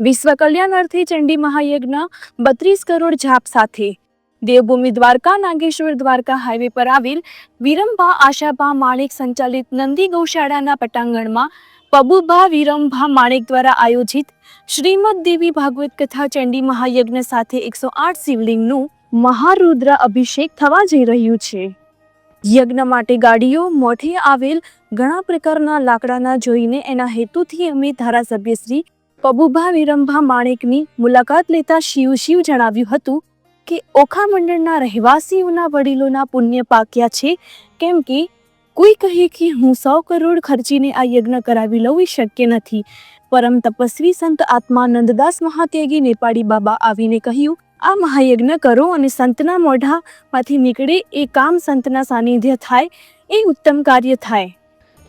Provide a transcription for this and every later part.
વિશ્વ કલ્યાણાર્થે ચંડી મહાયજ્ઞ બત્રીસ કરોડ જાપ સાથે. દેવભૂમિ દ્વારકા, નાગેશ્વર દ્વારકા હાઈવે પર આવેલ વિરંભા આશાભા માણેક સંચાલિત નંદી ગૌશાળાના પટાંગણમાં પબુભા વિરંભા માણેક દ્વારા આયોજિત શ્રીમદ દેવી ભાગવત કથા ચંડી મહાયજ્ઞ સાથે એકસો આઠ શિવલિંગનું મહારુદ્ર અભિષેક થવા જઈ રહ્યું છે. યજ્ઞ માટે ગાડીઓ મોઠે આવેલ ઘણા પ્રકારના લાકડાના જોઈને એના હેતુથી અમે ધારાસભ્ય શ્રી પબુભા વિરંભા માણેકની મુલાકાત લેતા શિવ શિવ જણાવ્યું હતું કે ઓખા મંડળના રહેવાસીઓના વડીલોના પુણ્ય પાક્યા છે, કેમ કે કોઈ કહે કે હું સો કરોડ ખર્ચીને આ યજ્ઞ કરાવી લઉં શક્ય નથી. પરમ તપસ્વી સંત આત્મા નંદદાસ મહાત્યાગી નેપાળી બાબા આવીને કહ્યું, આ મહાયજ્ઞ કરો અને સંતના મોઢામાંથી નીકળે એ કામ સંતના સાનિધ્ય થાય, એ ઉત્તમ કાર્ય થાય.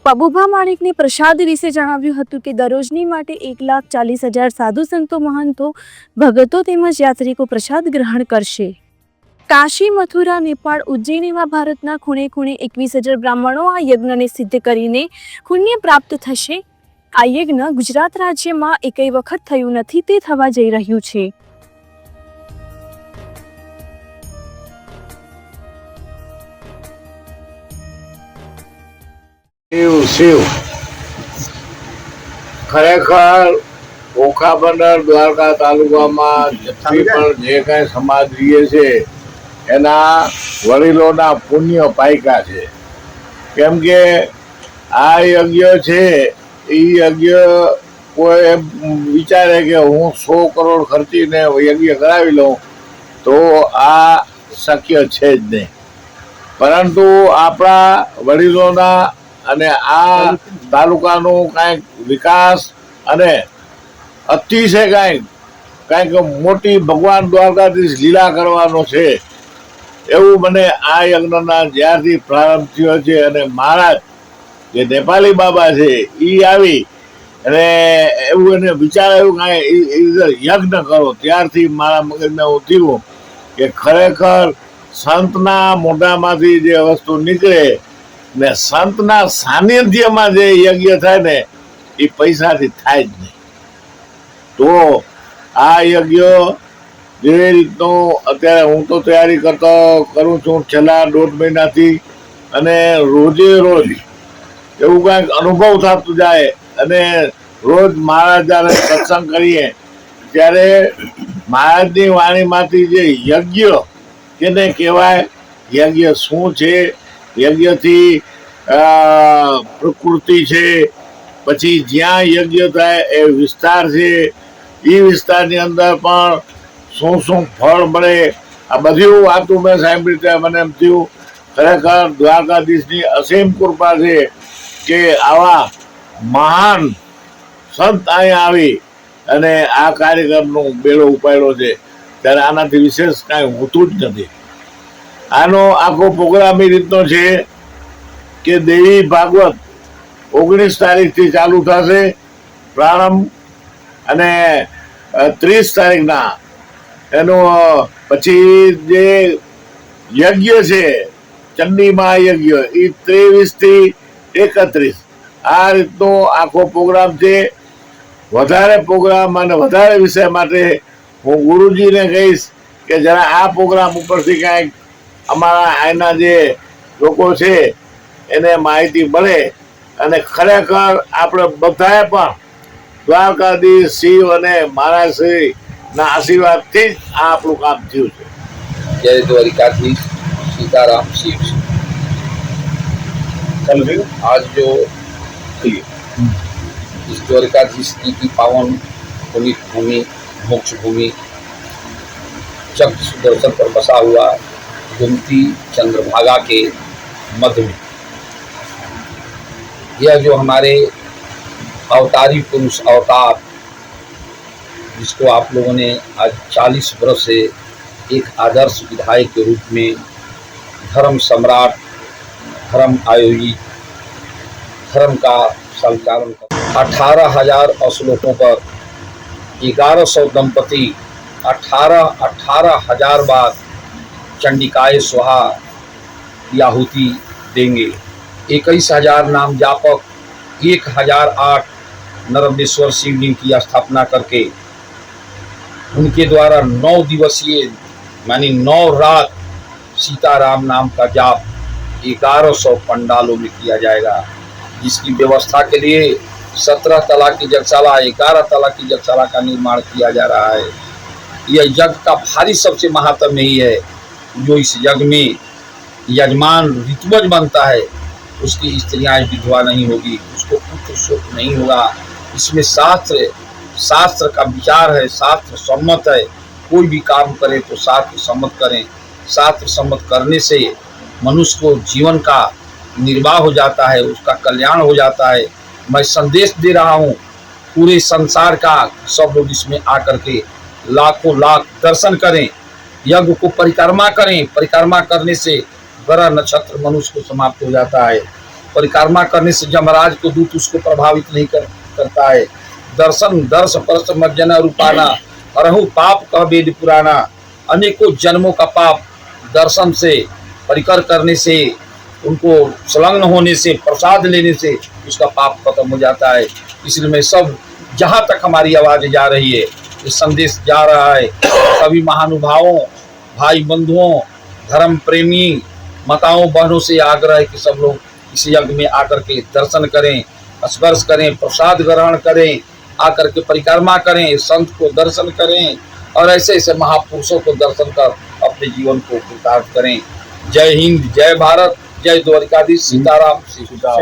પબુભા માણેકને પ્રસાદ વિશે જણાવ્યું હતું કે દરરોજની માટે એક લાખ ચાલીસ હજાર સાધુ સંતો, મહંતો, ભગતો તેમજ યાત્રિકો પ્રસાદ ગ્રહણ કરશે. કાશી, મથુરા, નેપાળ, ઉજ્જૈન એવા ભારતના ખૂણે ખૂણે એકવીસ હજાર બ્રાહ્મણો આ યજ્ઞને સિદ્ધ કરીને પુણ્ય પ્રાપ્ત થશે. આ યજ્ઞ ગુજરાત રાજ્યમાં એકેય વખત થયું નથી, તે થવા જઈ રહ્યું છે. શિવ શિવ ખરેખર ઓખા બંદર દ્વારકા તાલુકામાં જેટલી પણ જે કાંઈ સમાજ રહીએ છે એના વડીલોના પુણ્ય પાયકા છે. કેમ કે આ યજ્ઞ છે એ યજ્ઞ કોઈ એમ વિચારે કે હું સો કરોડ ખર્ચીને યજ્ઞ કરાવી લઉં તો આ શક્ય છે જ નહીં. પરંતુ આપણા વડીલોના અને આ તાલુકાનું કાંઈક વિકાસ અને અતિશય કાંઈક કાંઈક મોટી ભગવાન દ્વારકાધીશ લીલા કરવાનો છે, એવું મને આ યજ્ઞના જ્યારથી પ્રારંભ થયો છે અને મહારાજ જે નેપાલી બાબા છે એ આવી અને એવું એને વિચાર આવ્યું કાંઈ યજ્ઞ કરો. ત્યારથી મારા મગજને એવું થયું કે ખરેખર સંતના મોઢામાંથી જે વસ્તુ નીકળે ને સંતના સાનિધ્યમાં જે યજ્ઞ થાય ને, એ પૈસાથી થાય જ નહીં. તો આ યજ્ઞ જે રીતનું અત્યારે હું તો તૈયારી કરતો કરું છું છેલ્લા દોઢ મહિનાથી અને રોજે રોજ એવું કાંઈક અનુભવ થતું જાય અને રોજ મહારાજ જ્યારે સત્સંગ કરીએ, ત્યારે મહારાજની વાણીમાંથી જે યજ્ઞ કેને કહેવાય યજ્ઞ શું છે યજ્ઞથી પ્રકૃતિ છે, પછી જ્યાં યજ્ઞ થાય એ વિસ્તાર છે. એ વિસ્તારની અંદર પણ શું શું ફળ મળે, આ બધી વાતો મેં સાંભળી ત્યાં મને એમ થયું, ખરેખર દ્વારકાધીશની અસીમ કૃપા છે કે આવા મહાન સંત અહીંયા આવી અને આ કાર્યક્રમનો બેડો ઉપાડ્યો છે. ત્યારે આનાથી વિશેષ કાંઈ હોતું જ નથી. આનો આખો પ્રોગ્રામ એ રીતનો છે કે દેવી ભાગવત ઓગણીસ તારીખથી ચાલુ થશે, પ્રારંભ અને ત્રીસ તારીખના. એનો પછી જે યજ્ઞ છે, ચંડી મહાયજ્ઞ એ ત્રેવીસથી એકત્રીસ. આ રીતનો આખો પ્રોગ્રામ છે. વધારે પ્રોગ્રામ અને વધારે વિષય માટે હું ગુરુજીને કહીશ કે જરા આ પ્રોગ્રામ ઉપરથી કાંઈક અમારા અહીંના જે લોકો છે એને માહિતી મળે અને ખરેખર આપણે બધાએ પણ દ્વારકાધીશ શિવ અને મહારાજ શ્રી ના આશીર્વાદથી જ આ આપણું કામ થયું છે जय द्वारिकाधीश सीताराम शिव आज जो इस द्वारिकाधीश जी की पावन पुनीत भूमि मोक्ष भूमि चक्र सुदर्शन पर बसा हुआ गुमती चंद्रभागा के मध्य में। यह जो हमारे अवतारी पुरुष अवतार, जिसको आप लोगों ने आज 40 वर्ष से एक आदर्श विधायक के रूप में धर्म सम्राट, धर्म आयोगी, धर्म का संचालन कर अठारह हज़ार श्लोकों पर ग्यारह सौ दंपति, अठारह अठारह हज़ार बार चंडिकाय स्वाहा की आहुति देंगे। इक्कीस हज़ार नाम जापक, एक हज़ार आठ नरमेश्वर शिवलिंग की स्थापना करके उनके द्वारा नौ दिवसीय, मानी नौ रात सीताराम नाम का जाप ग्यारह सौ पंडालों में किया जाएगा, जिसकी व्यवस्था के लिए सत्रह तला की जगशाला ग्यारह तला की जगशाला का निर्माण किया जा रहा है। यह यज्ञ का भारी सबसे महात्म यही है। जो इस यज्ञ में यजमान ऋतुवज बनता है, उसकी स्त्रियाँ विधवा नहीं होगी, उसको पुत्र शोक नहीं होगा। इसमें शास्त्र शास्त्र का विचार है, शास्त्र सम्मत है। कोई भी काम करे तो शास्त्र सम्मत करें। शास्त्र सम्मत करने से मनुष्य को जीवन का निर्वाह हो जाता है, उसका कल्याण हो जाता है। मैं संदेश दे रहा हूँ, पूरे संसार का सब लोग इसमें आकर के लाखों लाख दर्शन करें। यज्ञ को परिक्रमा करें। परिक्रमा करने से ग्रह नक्षत्र मनुष्य को समाप्त हो जाता है। परिक्रमा करने से जमराज को दूत उसको प्रभावित नहीं कर, करता है। दर्शन दर्श परस मज्जन रूपाना हरहु पाप कह वेद पुराना। अनेकों जन्मों का पाप दर्शन से परिकर करने से उनको संलग्न होने से प्रसाद लेने से उसका पाप खत्म हो जाता है। इसलिए मैं सब जहाँ तक हमारी आवाज़ जा रही है ये संदेश जा रहा है। सभी महानुभावों भाई बंधुओं धर्म प्रेमी माताओं बहनों से आग्रह है कि सब लोग इस यज्ञ में आकर के दर्शन करें स्पर्श करें प्रसाद ग्रहण करें आकर के परिक्रमा करें संत को दर्शन करें और ऐसे ऐसे महापुरुषों को दर्शन कर अपने जीवन को कृतार्थ करें जय हिंद जय भारत जय द्वारिकाधीश सीताराम श्री सीता